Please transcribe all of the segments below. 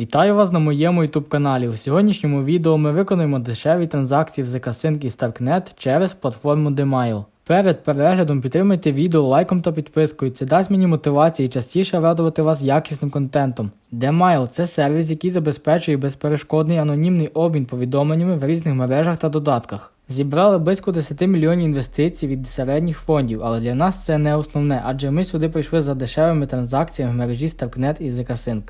Вітаю вас на моєму YouTube каналі. У сьогоднішньому відео ми виконуємо дешеві транзакції в ZK-Sync і StarkNet через платформу Demail. Перед переглядом підтримуйте відео лайком та підпискою. Це дасть мені мотивації частіше радувати вас якісним контентом. Demail – це сервіс, який забезпечує безперешкодний анонімний обмін повідомленнями в різних мережах та додатках. Зібрали близько 10 мільйонів інвестицій від середніх фондів, але для нас це не основне, адже ми сюди прийшли за дешевими транзакціями в мережі StarkNet і ZK-Sync.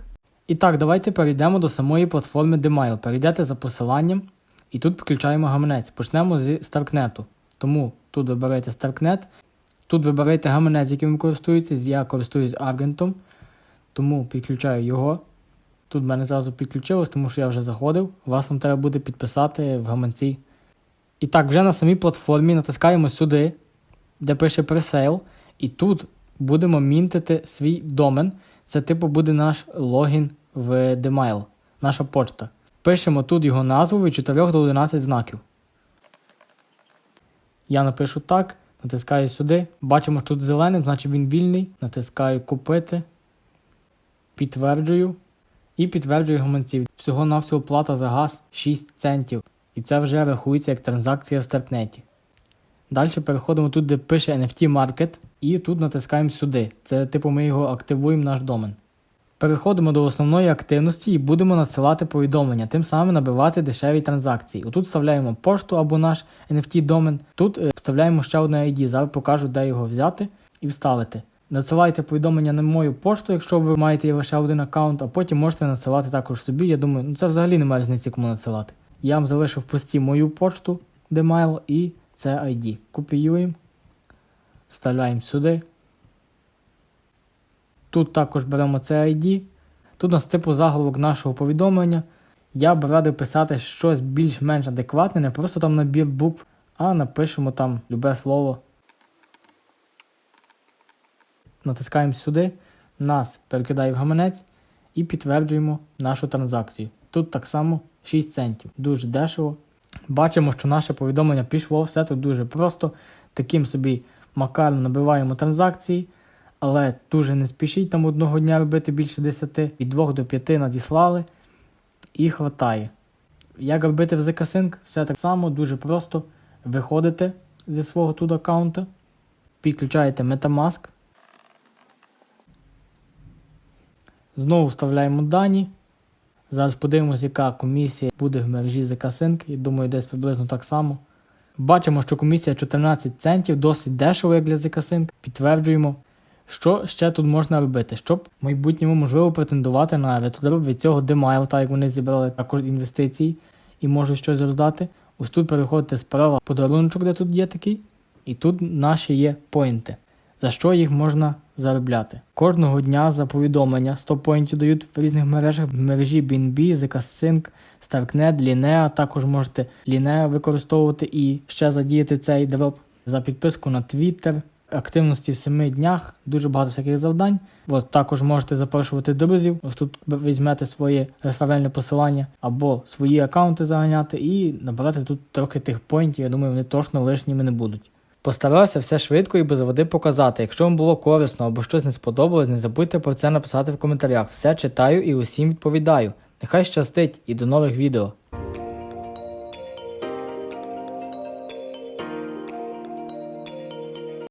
І так, давайте перейдемо до самої платформи Demail. Перейдете за посиланням і тут підключаємо гаманець. Почнемо з StarkNet. Тому тут вибираєте StarkNet, тут вибираєте гаманець, яким ви користуєтесь. Я користуюсь Argentом, тому підключаю його. Тут в мене зразу підключилось, тому що я вже заходив. Вас вам треба буде підписати в гаманці. І так, вже на самій платформі натискаємо сюди, де пише Presale, і тут будемо мінтити свій домен. Це типу буде наш логін в Demail, наша почта. Пишемо тут його назву від 4 до 11 знаків. Я напишу так, натискаю сюди. Бачимо, що тут зеленим, значить він вільний. Натискаю купити, підтверджую і підтверджую гаманців. Всього-навсього плата за газ 6 центів. І це вже рахується як транзакція в стартнеті. Далі переходимо тут, де пише NFT Market, і тут натискаємо сюди. Це типу ми його активуємо наш домен. Переходимо до основної активності і будемо надсилати повідомлення, тим самим набивати дешеві транзакції. Отут вставляємо пошту або наш NFT домен. Тут е, вставляємо ще одне ID. Зараз покажу, де його взяти і вставити. Надсилайте повідомлення на мою пошту, якщо ви маєте лише один аккаунт, а потім можете надсилати також собі. Я думаю, ну це взагалі немає різниці кому надсилати. Я вам залишу в пості мою пошту, Demail і це ID. Копіюємо, вставляємо сюди. Тут також беремо це ID. Тут у нас типу заголовок нашого повідомлення. Я б радив писати щось більш-менш адекватне, не просто там набір букв, а напишемо там любе слово. Натискаємо сюди, нас перекидає в гаманець і підтверджуємо нашу транзакцію. Тут так само 6 центів. Дуже дешево. Бачимо, що наше повідомлення пішло, все тут дуже просто. Таким собі макаром набиваємо транзакції, але дуже не спішіть там одного дня робити більше 10, від 2 до 5 надіслали і хватає. Як робити в ZK-Sync? Все так само, дуже просто. Виходите зі свого тут аккаунта, підключаєте Metamask. Знову вставляємо дані. Зараз подивимося, яка комісія буде в мережі ZK-Sync. Думаю, десь приблизно так само. Бачимо, що комісія 14 центів, досить дешево, як для ZK-Sync. Підтверджуємо. Що ще тут можна робити, щоб в майбутньому можливо претендувати на ретроб від цього Demail, так як вони зібрали також інвестиції і можуть щось роздати. Ось тут переходите справа подарунок, де тут є такий, і тут наші є поінти. За що їх можна заробляти? Кожного дня за повідомлення 100 поінтів дають в різних мережах, в мережі BNB, ZK-Sync, StarkNet, Linea. Також можете Linea використовувати і ще задіяти цей дроп за підписку на Twitter. Активності в 7 днях, дуже багато всяких завдань. От також можете запрошувати друзів. Ось тут візьмете своє реферальне посилання або свої аккаунти заганяти і набрати тут трохи тих поінтів. Я думаю, вони точно лишніми не будуть. Постарався все швидко і без води показати. Якщо вам було корисно або щось не сподобалось, не забудьте про це написати в коментарях. Все читаю і усім відповідаю. Нехай щастить і до нових відео.